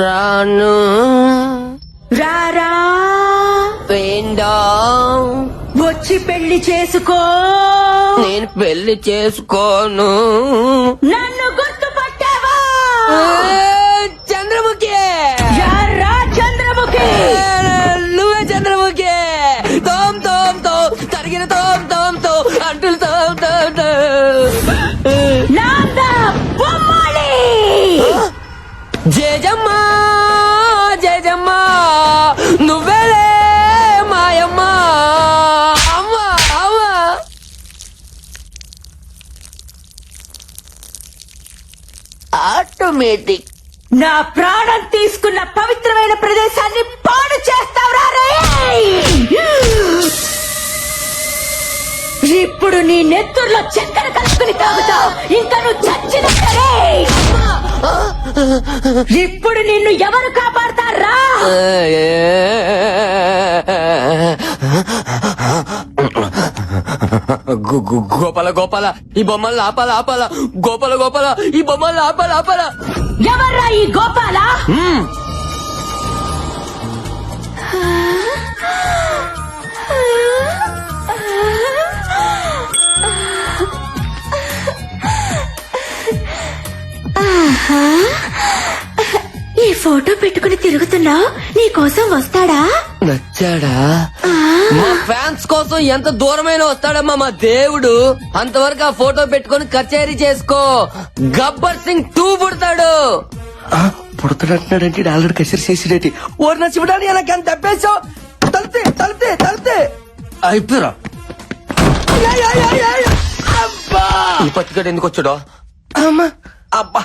రాను. రారా? వేండా. వచ్చి పెళ్ళి చేసుకో. నేను పెళ్ళి చేసుకోను. నన్ను గుర్తుపట్టావా? ఆటోమేటిక్ నా ప్రాణం తీసుకున్న పవిత్రమైన ప్రదేశాన్ని పాడు చేస్తావురా! ఇప్పుడు నీ నెత్తుర్లో చక్కెర కలుపుకుని తాగుతావు ఇంకా నువ్వు చచ్చిన ఇప్పుడు నిన్ను ఎవరు కాపాడతారా గోపాల గోపాల ఈ బొమ్మలు ఆపాల ఆపాల. గోపాల గోపాల ఈ బొమ్మలు ఆపాల ఆపాల. ఎవర్రా ఈ గోపాల. ఈ ఫోటో పెట్టుకుని తిరుగుతున్నావు? నీ కోసం వస్తాడా? నచ్చాడా మా ఫ్యాన్స్ కోసం ఎంత దూరమైనా వస్తాడమ్మా మా దేవుడు. అంతవరకు ఆ ఫోటో పెట్టుకొని కచేరీ చేసుకో. గబ్బర్ సింగ్ టూ పుడతాడు. పుడుతున్నట్టున్నాడంటే ఆల్రెడీ కసిరి చేసిరేటి ఓరి నా శివడాన్ని ఎలా కానీ తప్పేశావు? తలితే తలితే తలితే. అయిపోయారా. ఈ ఎందుకు వచ్చాడో? అమ్మా. అబ్బా.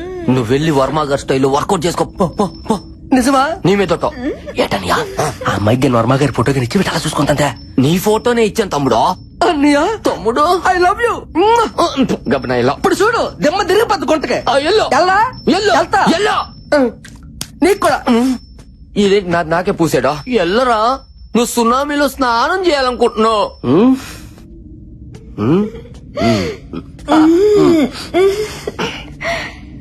నువ్వు వెళ్ళి వర్మ గారి స్టైల్లో వర్కౌట్ చేసుకో. పో, పో, పో. నిజమా? నీ మీద ఏటనియా? ఆ. అమ్మాయికి వర్మ గారి ఫోటో కానీ ఇచ్చి అలా చూసుకుంటా నీ ఫోటోనే ఇచ్చాను తమ్ముడు. అన్నయ్య? తమ్ముడు. ఐ లవ్ యూ గబన ఇలా ఇప్పుడు చూడు దెమ్మ తిరిగి పద్దు గుంటకే. ఆ, ఎల్లో. ఎల్లా? ఎల్లో. వెళ్తా ఎల్లో. నీకు కూడా. ఇదే నా నాకే పూసాడా? ఎల్లరా? నువ్వు సునామీలో స్నానం చేయాలనుకుంటున్నావు.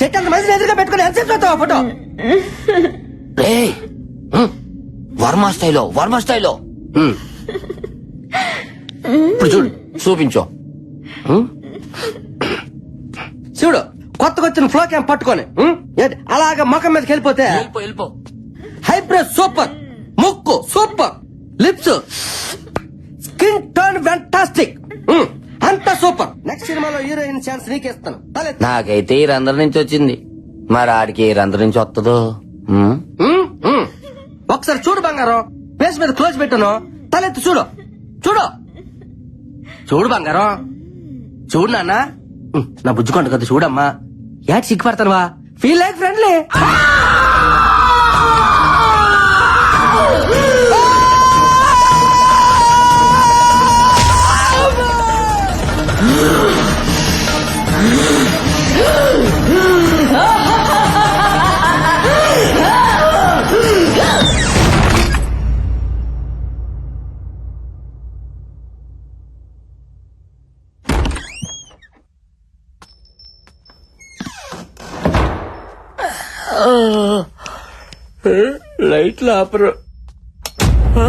చెట్టు అంత మంది ఎదురుగా పెట్టుకుని ఎంతసేపు చూస్తావా ఫోటో? వర్మ స్టైలో వర్మ స్టైలో. ఇప్పుడు చూడు చూపించు. చూడు కొత్తగా వచ్చిన ఫ్లో క్యాంప్ పట్టుకొని అలాగ ముఖం మీదకి వెళ్ళిపోతే వెళ్ళిపో వెళ్ళిపో. హైబ్రెడ్ సూపర్ ముక్కు super lips skin turn super next సినిమాలో హీరోయిన్ ఛాన్స్ నీకేస్తాను. తలెత్తు. నాకైతే ఈ రంధ్రం నుంచి వచ్చింది. మరి ఆడికి ఏ రంధ్రం నుంచి వస్తుందో. ఒకసారి చూడు బంగారం. ఫేస్ మీద క్లోజ్ పెట్టాను. తలెత్తి చూడు. చూడు. చూడు బంగారం. చూడు నాన్న. నా బుజ్జుకుంట కదా చూడమ్మా. యాడ్ సిగ్గుపడతానువా? ఫీల్ లైక్ ఫ్రెండ్లీ లైట్లు ఆపరు. ఆ?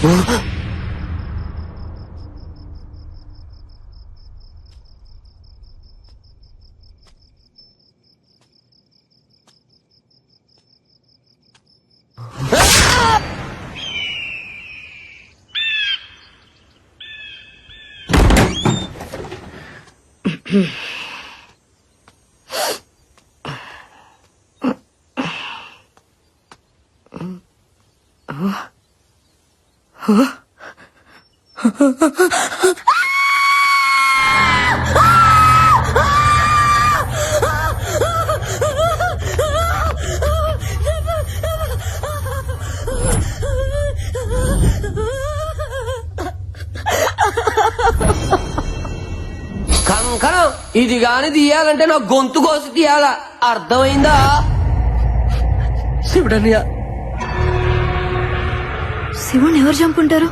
Hmm. కంకణం ఇది గాని తీయాలంటే నా గొంతు కోసి తీయాలా? అర్థమైందా? శివుడన్నయ్య. శివుని ఎవరు చంపుంటారు?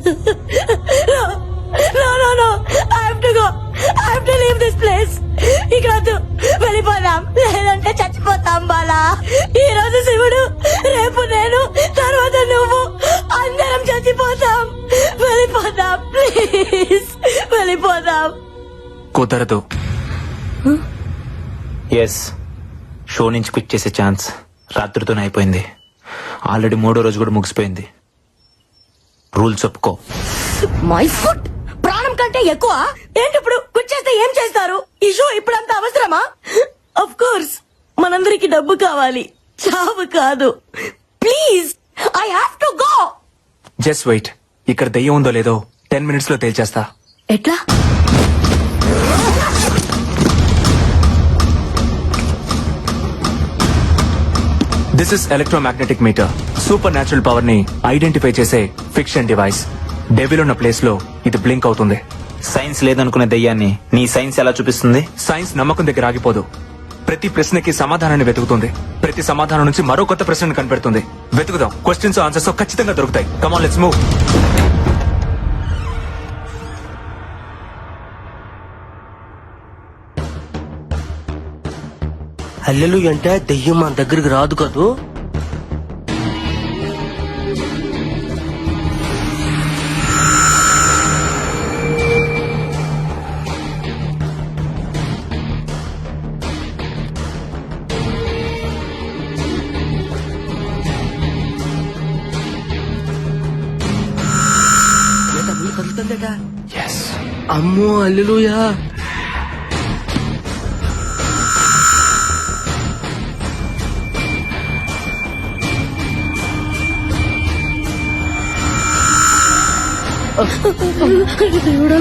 No. I have to go. I have to leave this place. ఇక్కడ వద్దు. వెళ్ళిపోదాం. లేదంటే చచ్చిపోతాం బాలా. ఈ రోజు శివుడు రేపు నేను తర్వాత నువ్వు అందరం చచ్చిపోతాం. వెళ్ళిపోదాం. ప్లీజ్. వెళ్ళిపోదాం. కుదరదు. ఎస్ షో నుంచి పిక్ చేసే ఛాన్స్ రాత్రితోనే అయిపోయింది. ఆల్రెడీ మూడో రోజు కూడా ముగిసిపోయింది. రూల్స్ ఒప్పుకో మై ఫుడ్ ప్రాణం కంటే ఎక్కువ? ఏంటి ఇప్పుడు? కూర్చేస్తే ఏం చేస్తారు? ఈ షో ఇప్పుడంత అవసరమా? అఫ్ కోర్స్ మనందరికి డబ్బు కావాలి. చావు కాదు. Please I have to go just wait ఇక్కడ దెయ్యం ఉందో లేదో టెన్ మినిట్స్లో తేల్చేస్తా. ఎట్లా? This is electromagnetic meter supernatural పవర్ని ఐడెంటిఫై చేసే ఫిక్షన్ డివైస్ డెవిల్ ఉన్న ప్లేస్లో ఇది బ్లింక్ అవుతుంది. సైన్స్ లేదనుకునే దయ్యాన్ని నీ సైన్స్ ఎలా చూపిస్తుంది? సైన్స్ నమ్మకం దగ్గర ఆగిపోదు. ప్రతి ప్రశ్నకి సమాధానాన్ని వెతుకుతుంది. ప్రతి సమాధానం నుంచి మరో కొత్త ప్రశ్నను కనిపెడుతుంది. వెతుకుదాం. క్వశ్చన్స్ ఆన్సర్స్ ఖచ్చితంగా దొరుకుతాయి. కమాన్ లెట్స్ మూవ్ అల్లెలు అంటే దెయ్యం మన దగ్గరికి రాదు కదూ? అమ్మో అల్లెలుయా. దేవుడా.